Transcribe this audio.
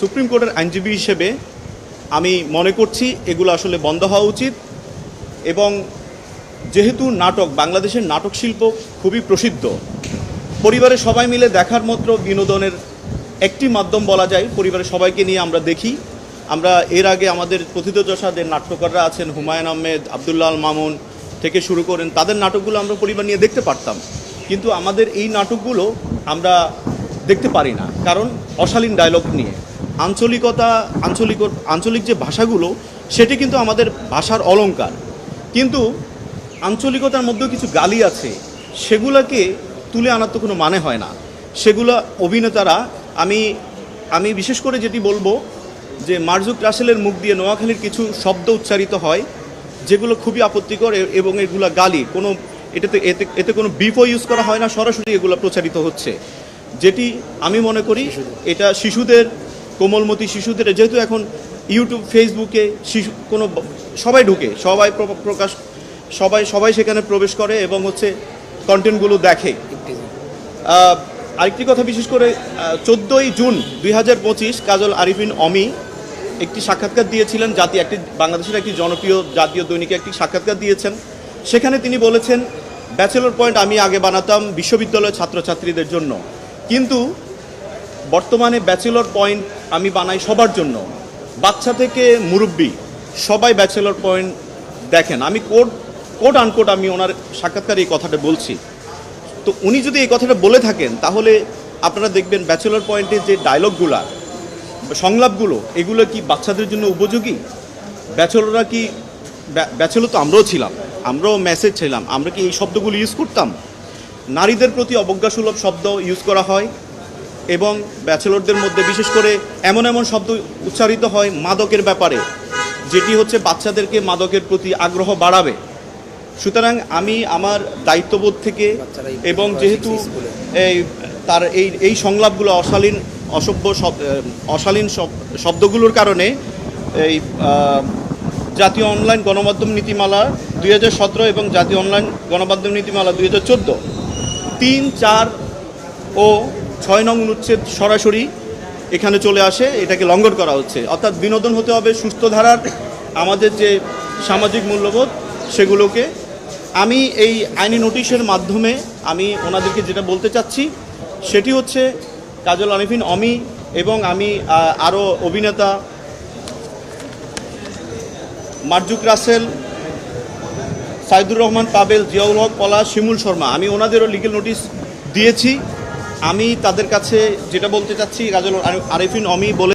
Supreme কোর্টের আইনজীবী হিসেবে আমি মনে করছি এগুলো আসলে বন্ধ হওয়া উচিত এবং যেহেতু নাটক, বাংলাদেশের নাটক শিল্প খুবই প্রসিদ্ধ, পরিবারের সবাই মিলে দেখার মাত্র বিনোদনের একটি মাধ্যম বলা যায়। পরিবারের সবাইকে নিয়ে আমরা দেখি। আমরা এর আগে আমাদের প্রথিতযশা যে নাট্যকাররা আছেন হুমায়ুন আহমেদ, আবদুল্লাহ মামুন থেকে শুরু করেন তাদের নাটকগুলো আমরা পরিবার নিয়ে দেখতে পারতাম। কিন্তু আমাদের এই নাটকগুলো আমরা দেখতে পারি না। কারণ অশালীন ডায়লগ নিয়ে। আঞ্চলিকতা, আঞ্চলিক আঞ্চলিক যে ভাষাগুলো, সেটি কিন্তু আমাদের ভাষার অলংকার। কিন্তু আঞ্চলিকতার মধ্যেও কিছু গালি আছে। সেগুলোকে তুলে আনার তো কোনো মানে হয় না। সেগুলো অভিনেতারা, আমি আমি বিশেষ করে যেটি বলব যে মার্জুক রাসেলের মুখ দিয়ে নোয়াখালীর কিছু শব্দ উচ্চারিত হয়, যেগুলো খুবই আপত্তিকর এবং এগুলো গালি। কোনো, এটাতে, এতে এতে কোনো বিফও ইউজ করা হয় না। সরাসরি এগুলো প্রচারিত হচ্ছে। যেটি আমি মনে করি এটা শিশুদের, কোমলমতি শিশুদের, যেহেতু এখন ইউটিউব, ফেসবুকে শিশু, কোনো সবাই ঢুকে, সবাই প্র- প্রকাশ, সবাই সবাই সেখানে প্রবেশ করে এবং হচ্ছে কন্টেন্টগুলো দেখে। আরেকটি কথা বিশেষ করে চোদ্দোই জুন দুই হাজার পঁচিশ কাজল আরিফিন অমি একটি সাক্ষাৎকার দিয়েছিলেন, জাতি একটি, বাংলাদেশের একটি জনপ্রিয় জাতীয় দৈনিকে একটি সাক্ষাৎকার দিয়েছেন। সেখানে তিনি বলেছেন ব্যাচেলর পয়েন্ট আমি আগে বানাতাম বিশ্ববিদ্যালয়ের ছাত্রছাত্রীদের জন্য। কিন্তু বর্তমানে ব্যাচেলর পয়েন্ট আমি বানাই সবার জন্য। বাচ্চা থেকে মুরব্বী সবাই ব্যাচেলর পয়েন্ট দেখেন। আমি কোড কোড আনকোড আমি ওনার সাক্ষাৎকারে এই কথাটা বলছি। তো উনি যদি এই কথাটা বলে থাকেন, তাহলে আপনারা দেখবেন ব্যাচেলর পয়েন্টের যে ডায়লগগুলা, সংলাপগুলো, এগুলো কি বাচ্চাদের জন্য উপযোগী? ব্যাচেলররা কি ব্যাচেলর তো আমরাও ছিলাম, আমরাও মেসেজ ছিলাম আমরা কি এই শব্দগুলো ইউজ করতাম? নারীদের প্রতি অবজ্ঞাসুলভ শব্দ ইউজ করা হয় এবং ব্যাচেলরদের মধ্যে, বিশেষ করে এমন এমন শব্দ উচ্চারিত হয় মাদকের ব্যাপারে, যেটি হচ্ছে বাচ্চাদেরকে মাদকের প্রতি আগ্রহ বাড়াবে। সুতরাং আমি আমার দায়িত্ববোধ থেকে এবং যেহেতু এই তার এই এই সংলাপগুলো অশালীন, অসভ্য অশালীন শব্দগুলোর কারণে এই জাতীয় অনলাইন গণমাধ্যম নীতিমালা দুই হাজার সতেরো এবং জাতীয় অনলাইন গণমাধ্যম নীতিমালা দুই হাজার চোদ্দ তিন, চার ও ছয় নং অনুচ্ছেদ সরাসরি এখানে চলে আসে, এটাকে লঙ্ঘন করা হচ্ছে। অর্থাৎ বিনোদন হতে হবে, সুস্থ ধারার আমাদের যে সামাজিক মূল্যবোধ, সেগুলোকে। আমি এই আইনি নোটিশের মাধ্যমে আমি ওনাদেরকে যেটা বলতে চাচ্ছি, সেটি হচ্ছে কাজল আরিফিন অমি এবং আমি আরও অভিনেতা মার্জুক রাসেল সাইদুর রহমান পাবেল জিয়াউল হক পলা শিমুল শর্মা। আমি ওনাদেরও লিগেল নোটিশ দিয়েছি। আমি তাদের কাছে যেটা বলতে চাচ্ছি গাজল আরিফিন অমি বলে